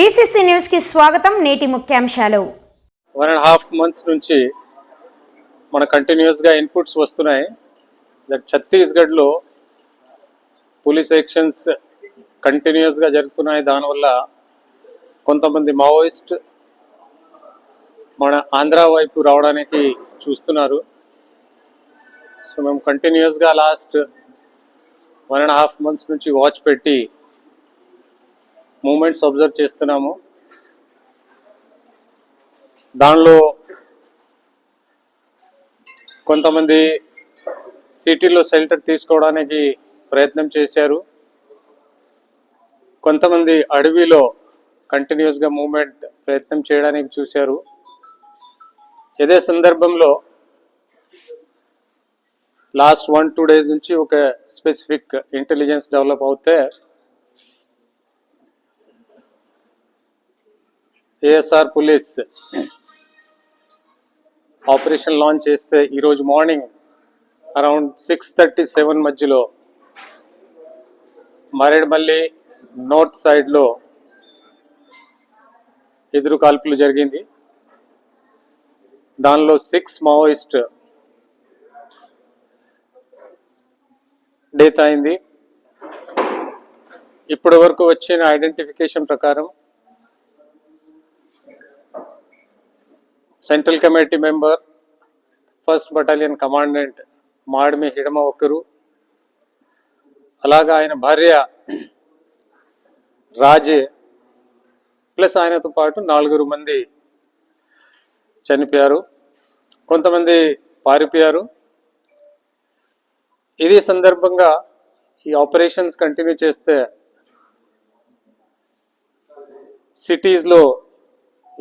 BCC న్యూస్కి స్వాగతం నేటి ముఖ్యాంశాలు. వన్ అండ్ హాఫ్ మంత్స్ నుంచి మన కంటిన్యూస్గా ఇన్పుట్స్ వస్తున్నాయి. దట్ ఛత్తీస్గఢ్లో పోలీస్ యాక్షన్స్ కంటిన్యూస్గా జరుగుతున్నాయి. దానివల్ల కొంతమంది మావోయిస్ట్ మన ఆంధ్ర వైపు రావడానికి చూస్తున్నారు. సో మేము కంటిన్యూస్గా last one and half months నుంచి వాచ్ పెట్టి మూమెంట్స్ అబ్జర్వ్ చేస్తున్నాము. దానిలో కొంతమంది సిటీలో షెల్టర్ తీసుకోవడానికి ప్రయత్నం చేశారు. కొంతమంది అడవిలో కంటిన్యూస్గా మూమెంట్ ప్రయత్నం చేయడానికి చూశారు. ఇదే సందర్భంలో లాస్ట్ వన్ టూ డేస్ నుంచి ఒక స్పెసిఫిక్ ఇంటెలిజెన్స్ డెవలప్ అవుతే ఏఎస్ఆర్ పోలీస్ ఆపరేషన్ లాంచ్ చేస్తే ఈరోజు morning around six thirty seven మధ్యలో మరేడుమల్లి నార్త్ సైడ్లో ఎదురు కాల్పులు జరిగింది. దానిలో సిక్స్ మావోయిస్ట్ డెత్ అయింది. ఇప్పటి వరకు వచ్చిన ఐడెంటిఫికేషన్ ప్రకారం central committee member first battalion commandant Madimi Hidma ఒకరు అలాగా ఆయన భార్య రాజే ప్లస్ ఆయనతో పాటు నాలుగురు మంది చనిపోయారు. కొంతమంది పారిపోయారు. ఇది సందర్భంగా ఈ ఆపరేషన్స్ కంటిన్యూ చేస్తే సిటీస్లో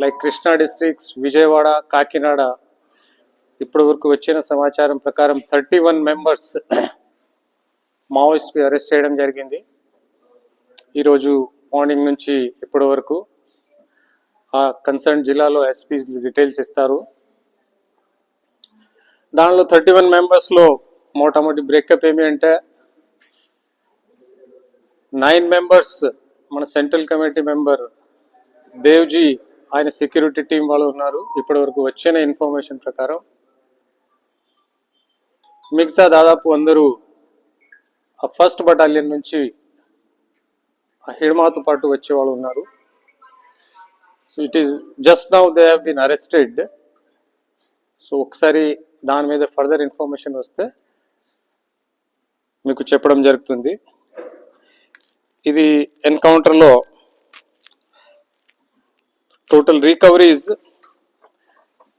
లైక్ కృష్ణా డిస్ట్రిక్ట్స్ విజయవాడ కాకినాడ. ఇప్పటి వరకు వచ్చిన సమాచారం ప్రకారం థర్టీ వన్ మెంబర్స్ మావోయిస్ట్కి అరెస్ట్ చేయడం జరిగింది. ఈరోజు మార్నింగ్ నుంచి ఇప్పటి వరకు ఆ కన్సర్న్ జిల్లాలో ఎస్పీస్ డీటెయిల్స్ ఇస్తారు. దానిలో థర్టీ వన్ మెంబర్స్లో మోటామోటి బ్రేకప్ ఏమి అంటే నైన్ మెంబర్స్ మన సెంట్రల్ కమిటీ మెంబర్ దేవ్జీ ఆయన సెక్యూరిటీ టీం వాళ్ళు ఉన్నారు. ఇప్పటి వరకు వచ్చిన ఇన్ఫర్మేషన్ ప్రకారం మిగతా దాదాపు అందరూ ఆ ఫస్ట్ బటాలియన్ నుంచి ఆ హిడ్మాతో పాటు వచ్చే వాళ్ళు ఉన్నారు. So it is just now they have been arrested so ఒకసారి దాని మీద ఫర్దర్ ఇన్ఫర్మేషన్ వస్తే మీకు చెప్పడం జరుగుతుంది. ఇది ఎన్కౌంటర్లో total recovery is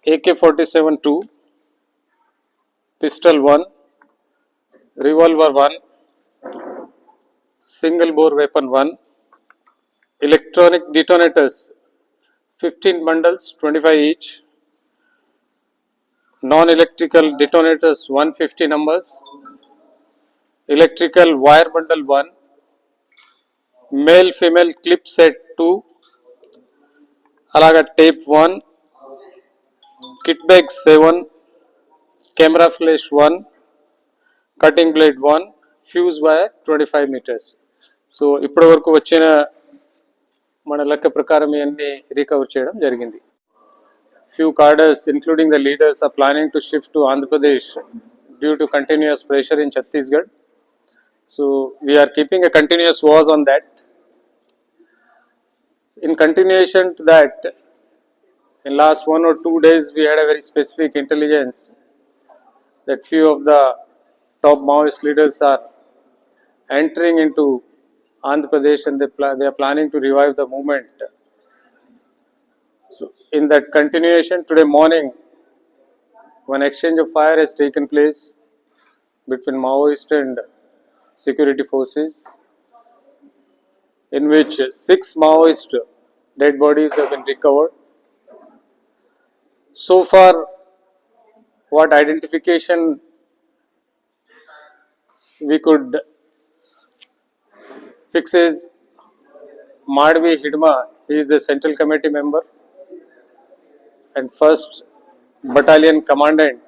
AK-47 2, pistol 1, revolver 1, single bore weapon 1, electronic detonators 15 bundles 25 each, non-electrical detonators 150 numbers, electrical wire bundle 1, male female clip set 2, అలాగా tape one kit bag seven camera flash one cutting blade one fuse wire 25 metres. So ఇప్పటి వరకు వచ్చిన మన లెక్క ప్రకారం ఇవన్నీ recover చేయడం జరిగింది. Few cadres including the leaders are planning to shift to Andhra Pradesh due to continuous pressure in Chhattisgarh so we're keeping a continuous watch on that in continuation to that in last one or two days we had a very specific intelligence that few of the top maoist leaders are entering into andhra pradesh and they, pla- they are planning to revive the movement. So in that continuation today morning one exchange of fire has taken place between maoist and security forces in which six Maoist dead bodies have been recovered. So far, what identification we could fix is Madhvi Hidma, he is the central committee member and first battalion commandant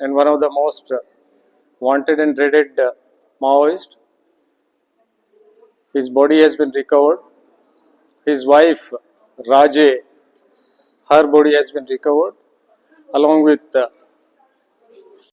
and one of the most wanted and dreaded Maoist. His body has been recovered. His wife, Raje, her body has been recovered along with uh,